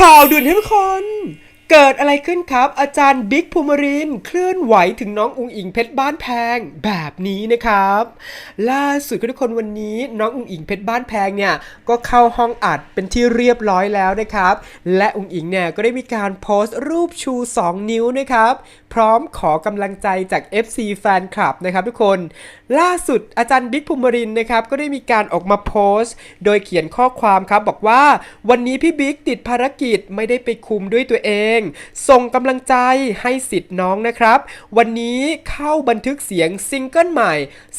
ข่าวด่วนให้ทุกคน เกิดอะไรขึ้นครับ อาจารย์บิ๊กภูมิรินเคลื่อนไหวถึงน้องอุงอิงเพชรบ้านแพงแบบนี้นะครับ ล่าสุดทุกคนวันนี้น้องอุงอิงเพชรบ้านแพงเนี่ยก็เข้าห้องอัดเป็นที่เรียบร้อยแล้วนะครับ และอุงอิงเนี่ยก็ได้มีการโพสต์รูปชู 2 นิ้วนะครับ พร้อมขอกำลังใจจาก FC แฟนคลับนะครับทุกคน ล่าสุดอาจารย์บิ๊กภูมิรินนะครับก็ได้มีการออกมาโพสต์ โดยเขียนข้อความครับบอกว่า วันนี้พี่บิ๊กติดภารกิจไม่ได้ไปคุมด้วยตัวเองส่งกำลังใจให้สิทธิ์น้องนะครับ วันนี้เข้าบันทึกเสียงซิงเกิลใหม่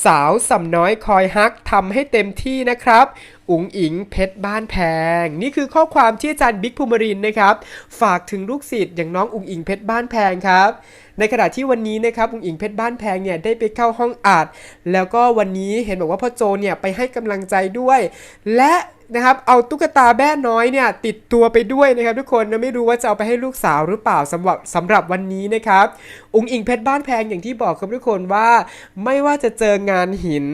สาวสำน้อยคอยฮักทำให้เต็มที่นะครับอุ๋งอิงเพชรบ้านแพง นี่คือข้อความที่อาจารย์บิ๊กภูมิรินนะครับ ฝากถึงลูกศิษย์อย่างน้องอุ๋งอิงเพชรบ้านแพงครับในขณะที่วันนี้นะครับอุ๋งอิงเพชรบ้านแพงเนี่ยได้ไปเข้าห้องอัดแล้วก็วันนี้เห็นบอกว่าพ่อโจเนี่ยไปให้กำลังใจด้วย และ นะครับเอาตุ๊กตาแบ้น้อยเนี่ยติดตัวไปด้วยนะครับทุกคนนะไม่รู้ว่าจะเอาไปให้ลูกสาวหรือเปล่าสำหรับสำหรับวันนี้นะครับอุงอิงเพชรบ้านแพงอย่างที่บอกครับทุกคนว่าไม่ว่าจะเจองานหิน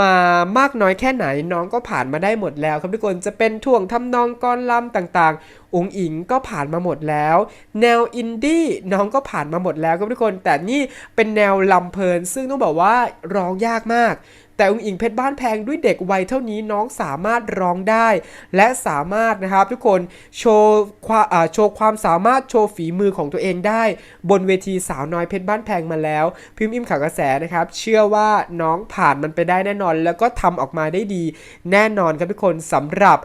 มามากน้อยแค่ไหนน้องก็ผ่านมาได้หมดแล้ว ครับทุกคนจะเป็นท่วงทำนองกรลำต่างๆองอิงก็ผ่านมาหมดแล้ว แนวอินดี้น้องก็ผ่านมาหมดแล้วครับทุกคน แต่นี่เป็นแนวลำเพลิน ซึ่งต้องบอกว่าร้องยากมาก แต่อุงอิงเพชรบ้านแพงด้วยเด็กวัยเท่านี้น้องสามารถร้องได้ และสามารถนะครับทุกคนโชว์ความโชว์ความสามารถโชว์ฝีมือของตัวเองได้ บนเวทีสาวน้อยเพชรบ้านแพงมาแล้ว พิมพ์อิมข่าวกระแสนะครับ เชื่อว่าน้องผ่านมันไปได้แน่นอน แล้วก็ทำออกมาได้ดี แน่นอนครับทุกคนสำหรับ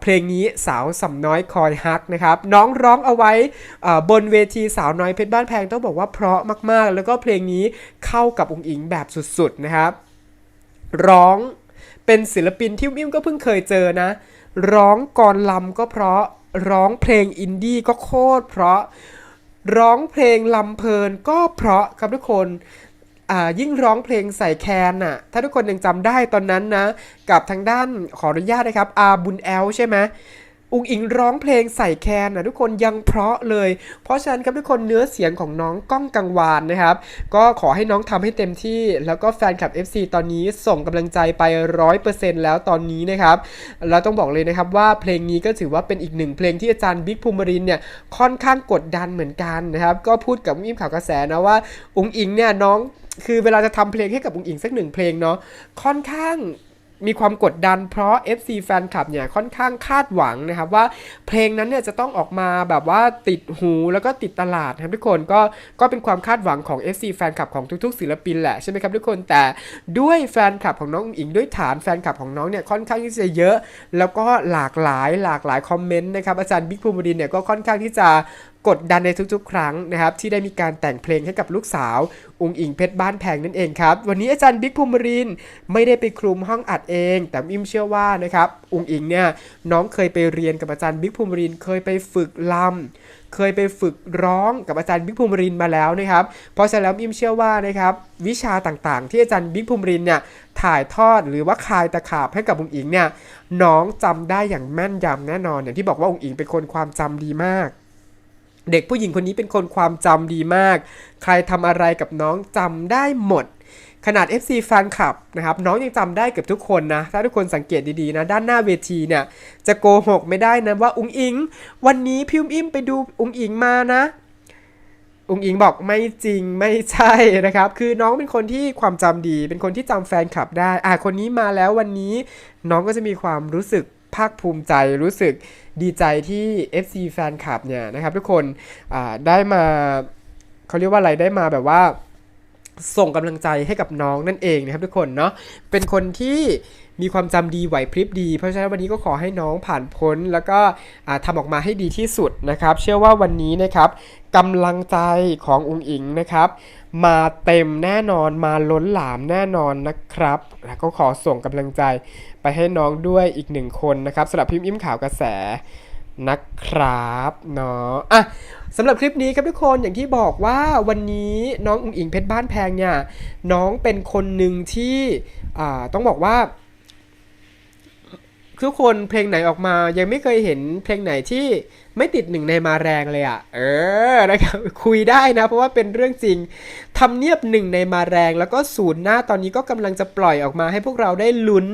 เพลงนี้สาวสำน้อยคอยฮักนะครับน้องร้องเอาไว้บนเวทีสาวน้อยเพชรบ้านแพงต้องบอกว่าเพราะมากๆ แล้วก็เพลงนี้เข้ากับองค์อิงแบบสุดๆนะครับ ร้องเป็นศิลปินที่อิมก็เพิ่งเคยเจอนะ ร้องกรลำก็เพราะร้องเพลงอินดี้ก็โคตรเพราะร้องเพลงลำเพลินก็เพราะครับทุกคนยิ่งร้องเพลงใส่แคนน่ะ ถ้าทุกคนยังจำได้ตอนนั้นนะ กับทางด้านขออนุญาตนะครับอาบุญแอลใช่ไหม อุงอิงร้องเพลงใส่แคนนะทุกคนยังเพราะเลย เพราะฉะนั้นครับทุกคนเนื้อเสียงของน้องก้องกังวานนะครับ ก็ขอให้น้องทำให้เต็มที่ แล้วก็แฟนคลับ FC ตอนนี้ส่งกำลังใจไป 100%แล้วตอนนี้นะครับแล้วต้องบอกเลยนะครับว่าเพลงนี้ก็ถือว่าเป็นอีกหนึ่งเพลงที่อาจารย์บิ๊กภูมิรินเนี่ยค่อนข้างกดดันเหมือนกันนะครับ ก็พูดกับมิมข่าวกระแสนะว่าอุงอิงเนี่ยน้องคือเวลาจะทำเพลงให้กับอุงอิงสักหนึ่งเพลงเนาะค่อนข้าง มีความกดดันเพราะ FC แฟนคลับเนี่ยค่อนข้างคาดหวังนะครับว่าเพลงนั้นเนี่ยจะต้องออกมาแบบว่าติดหูแล้วก็ติดตลาดครับทุกคนก็ก็เป็นความคาดหวังของ FC แฟนคลับของทุกๆ ศิลปินแหละใช่ไหมครับทุกคนแต่ด้วยแฟนคลับของน้องอุ๋งอิงด้วยฐานแฟนคลับของน้องเนี่ยค่อนข้างที่จะเยอะ แล้วก็หลากหลายหลากหลายคอมเมนต์นะครับอาจารย์บิ๊กภูมิดินเนี่ยก็ค่อนข้างที่จะกดดันในทุกๆ ครั้งนะครับที่ได้มีการแต่งเพลงให้กับลูกสาวอุงอิงเพชรบ้านแพงนั่นเองครับ วันนี้อาจารย์บิ๊กภูมิรินไม่ได้ไปคลุมห้องอัดเอง แต่อิมเชื่อว่านะครับอุงอิงเนี่ยน้องเคยไปเรียนกับอาจารย์บิ๊กภูมิรินเคยไปฝึกลำเคยไปฝึกร้องกับอาจารย์บิ๊กภูมิรินมาแล้วนะครับเพราะฉะนั้นแล้วอิมเชื่อว่านะครับวิชาต่างๆ ที่อาจารย์บิ๊กภูมิรินเนี่ยถ่ายทอดหรือว่าคายตะขาบให้กับอุงอิงเนี่ยน้องจำได้อย่างแม่นยำแน่นอนอย่างที่บอกว่าอุงอิงเป็นคนความจำดีมาก เด็กผู้หญิงคนนี้เป็นคนความจำดีมาก ใครทำอะไรกับน้องจำได้หมด ขนาด FC แฟนคลับนะครับน้องยังจำได้เกือบทุกคนนะ ถ้าทุกคนสังเกตดีๆนะด้านหน้าเวทีเนี่ยจะโกหกไม่ได้นะว่าอุงอิง วันนี้พิมพ์อิมไปดูอุงอิงมานะอุงอิงบอกไม่จริงไม่ใช่นะครับ คือน้องเป็นคนที่ความจำดี เป็นคนที่จำแฟนคลับได้ อะคนนี้มาแล้ววันนี้น้องก็จะมีความรู้สึกภาคภูมิใจรู้สึก ดีใจที่ FC แฟนคลับเนี่ยนะครับทุกคนได้มาเขาเรียกว่าอะไรได้มาแบบว่า ส่งกำลังใจให้กับน้องนั่นเองนะครับทุกคนเนาะเป็นคนที่มีความจำดีไหวพริบดี เพราะฉะนั้นวันนี้ก็ขอให้น้องผ่านพ้น แล้วก็อ่าทำออกมาให้ดีที่สุดนะครับ เชื่อว่าวันนี้นะครับกำลังใจของอุงอิงนะครับ มาเต็มแน่นอนมาล้นหลามแน่นอนนะครับ แล้วก็ขอส่งกำลังใจไปให้น้องด้วยอีกหนึ่งคนนะครับสำหรับพิมพ์อิมข่าวกระแส นะครับเนาะอะสำหรับคลิปนี้ครับทุกคนอย่างที่บอกว่าวันนี้น้องอุ๋งอิงเพชรบ้านแพงเนี่ยน้องเป็นคนหนึ่งที่อ่าต้องบอกว่า ทุกคนเพลงไหนออกมา ยังไม่เคยเห็นเพลงไหนที่ไม่ติดหนึ่งในมาแรงเลยอะ่ะ เออนะครับคุยได้นะ เพราะว่าเป็นเรื่องจริงทำเนียบหนึ่งในมาแรง แล้วก็ศูนย์หน้าตอนนี้ก็กำลังจะปล่อยออกมาให้พวกเราได้ลุ้น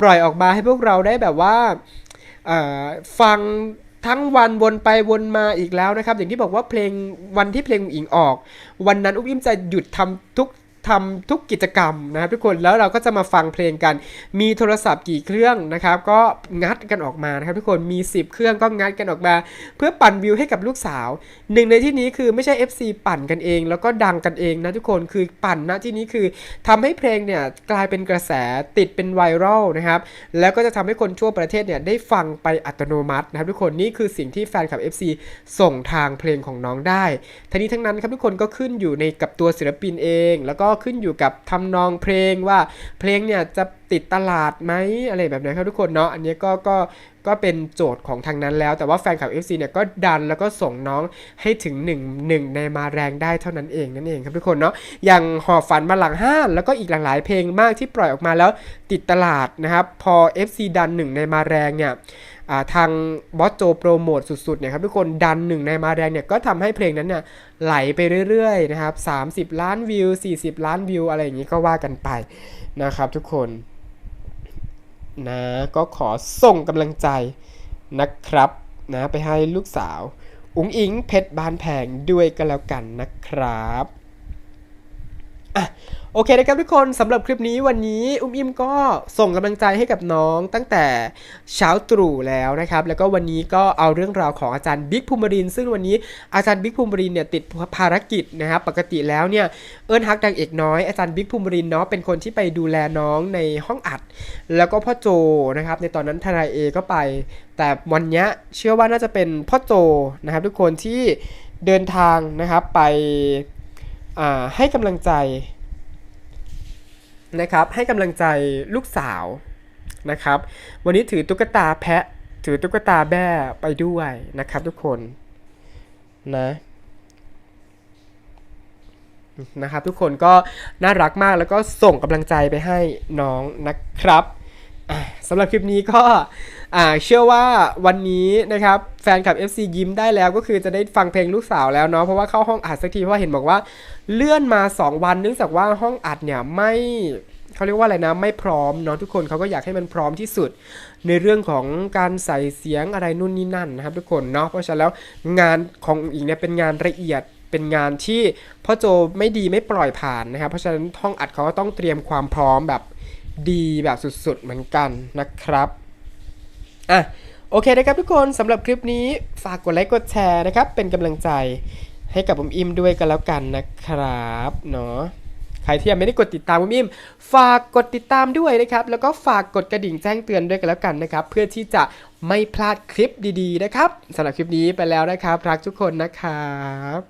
ปล่อยออกมาให้พวกเราได้แบบว่า ฟังทั้งวันวนไปวนมาอีกแล้วนะครับ อย่างที่บอกว่าเพลงวันที่เพลงอิงออก วันนั้นอุ้มอิ่มจะหยุดทำทุก ทำทุกกิจกรรมนะครับทุกคนแล้วเราก็จะมาฟังเพลงกัน มีโทรศัพท์กี่เครื่องนะครับ ก็งัดกันออกมานะครับทุกคนมี 10 เครื่องก็งัดกันออกมา เพื่อปั่นวิวให้กับลูกสาวหนึ่งในที่นี้คือไม่ใช่ FC ปั่นกันเอง แล้วก็ดังกันเองนะทุกคนคือปั่นนะที่นี้คือทำให้เพลงเนี่ยกลายเป็นกระแสติดเป็นไวรัลนะครับแล้วก็จะทำให้คนทั่วประเทศเนี่ยได้ฟังไปอัตโนมัตินะครับทุกคนนี่คือสิ่งที่แฟนคลับ FC ส่งทางเพลงของน้องได้ทั้งนี้ทั้งนั้นครับทุกคนก็ขึ้นอยู่ในกับตัวศิลปินเอง แล้วก็ขึ้นอยู่กับทำนองเพลงว่าเพลงเนี่ยจะติดตลาดไหมอะไรแบบนี้ครับทุกคนเนาะอันนี้ก็ก็ก็เป็นโจทย์ของทางนั้นแล้ว แต่ว่าแฟนคลับ FC เนี่ยก็ดันแล้วก็ส่งน้องให้ถึง1 1ในมาแรงได้เท่านั้นเองนั่นเองครับทุกคนเนาะอย่างหอบฝันมาหลังห้านแล้วก็อีกหลากหลายเพลงมากที่ปล่อยออกมาแล้วติดตลาดนะครับพอ FC ดันหนึ่งในมาแรงเนี่ย ทางบอสโจโปรโมทสุดๆเนี่ยครับทุกคนดันหนึ่งในมาแรงเนี่ยก็ทำให้เพลงนั้นเนี่ยไหลไปเรื่อยๆนะครับ30 ล้านวิว 40 ล้านวิว อะไรอย่างนี้ก็ว่ากันไปนะครับทุกคนนะก็ขอส่งกำลังใจนะครับนะไปให้ลูกสาว อุ๋งอิงเพชรบานแพงด้วยกันแล้วกันนะครับ โอเคนะครับทุกคนสำหรับคลิปนี้วันนี้อุ้มอิมก็ส่งกำลังใจให้กับน้องตั้งแต่เช้าตรู่แล้วนะครับ แล้วก็วันนี้ก็เอาเรื่องราวของอาจารย์บิ๊กภูมิรินซึ่งวันนี้อาจารย์บิ๊กภูมิรินเนี่ยติดภารกิจนะครับปกติแล้วเนี่ยเอิญฮักดังเอกน้อยอาจารย์บิ๊กภูมิรินเนาะเป็นคนที่ไปดูแลน้องในห้องอัด แล้วก็พ่อโจนะครับในตอนนั้นทนายเอก็ไป แต่วันเนี้ยเชื่อว่าน่าจะเป็นพ่อโจนะครับทุกคนที่เดินทางนะครับไป ให้กำลังใจนะครับให้กำลังใจลูกสาวนะครับ วันนี้ถือตุ๊กตาแพะ ถือตุ๊กตาแบ้ไปด้วยนะครับทุกคนนะนะครับทุกคนก็น่ารักมากแล้วก็ส่งกำลังใจไปให้น้องนะครับ สำหรับคลิปนี้ก็เชื่อว่าวันนี้นะครับแฟนคลับ FC ยิ้มได้แล้วก็คือจะได้ฟังเพลงลูกสาวแล้วเนาะเพราะว่าเข้าห้องอัดสักทีเพราะว่าเห็นบอกว่าเลื่อนมา 2 วันเนื่องจากว่าห้องอัดเนี่ยไม่เขาเรียกว่าอะไรนะไม่พร้อมเนาะทุกคนเขาก็อยากให้มันพร้อมที่สุด ในเรื่องของการใส่เสียงอะไรนู่นนี่นั่นนะครับ ทุกคนเนาะเพราะฉะนั้นแล้วงานของอีกเนี่ยเป็นงานละเอียดเป็นงานที่พ่อโจไม่ดีไม่ปล่อยผ่านนะครับเพราะฉะนั้นห้องอัดเขาก็ต้องเตรียมความพร้อมแบบ ดีแบบสุดๆเหมือนกันนะครับอะโอเคนะครับทุกคนสำหรับคลิปนี้ฝากกดไลค์กดแชร์นะครับ เป็นกำลังใจให้กับผมอิมด้วยกันแล้วกันนะครับเนาะใครที่ยังไม่ได้กดติดตามผมอิมฝากกดติดตามด้วยนะครับ แล้วก็ฝากกดกระดิ่งแจ้งเตือนด้วยกันแล้วกันนะครับ เพื่อที่จะไม่พลาดคลิปดีๆนะครับสำหรับคลิปนี้ไปแล้วนะครับ รักทุกคนนะครับ